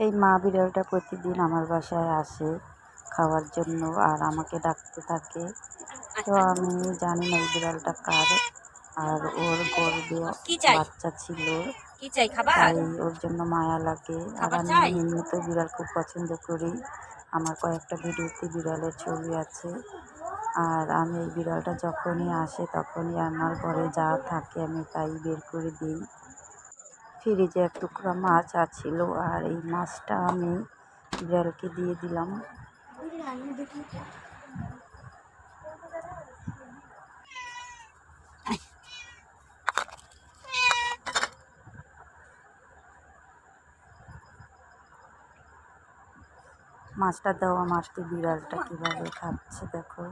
এই মা বিড়ালটা প্রতিদিন আমার বাসায় আসে খাওয়ার জন্য আর আমাকে ডাকতে থাকে। তো আমি জানি না এই বিড়ালটা কার আর ওর গর্বে বাচ্চা ছিল। তাই ওর জন্য মায়া লাগে। আর আমি? এমনিতে বিড়াল খুব পছন্দ করি। আমার কয়েকটা ভিডিওতে বিড়ালের ছবি আছে। আর আমি এই বিড়ালটা যখনই আসে তখনই আমার ঘরে যা থাকে আমি তাই বের করে দিই। ফ্রিজে এক টুকরা মাছ আছিল আর এই মাছটা আমি বিড়ালকে দিয়ে দিলাম। মাছটা দেওয়া মাছটি বিড়ালটা কীভাবে খাচ্ছে দেখো।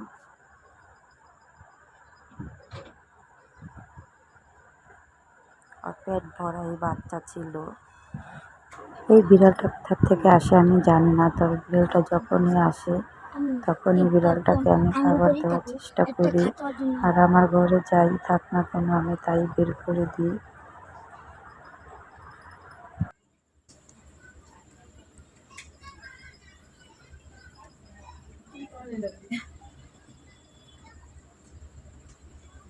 পেট ভরা এই বাচ্চা ছিল। এই বিড়ালটা কোথা থেকে আসে আমি জানি না, তবে বিড়ালটা যখনই আসে, তখনই বিড়ালটাকে আমি খাবার দেওয়ার চেষ্টা করি। আর আমার ঘরে যাই, থাক না কেন, আমি তাই বের করে দিই।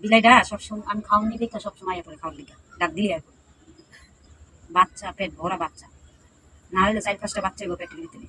বিলাইটা সবসময় আমি খাওয়ানি দেখা, সবসময় ইয়ে করে খাওয়ার লিখা ডাক দিলে আর বাচ্চা, পেট ভরা বাচ্চা। না হলে চার পাঁচটা বাচ্চা পেটের ভিতরে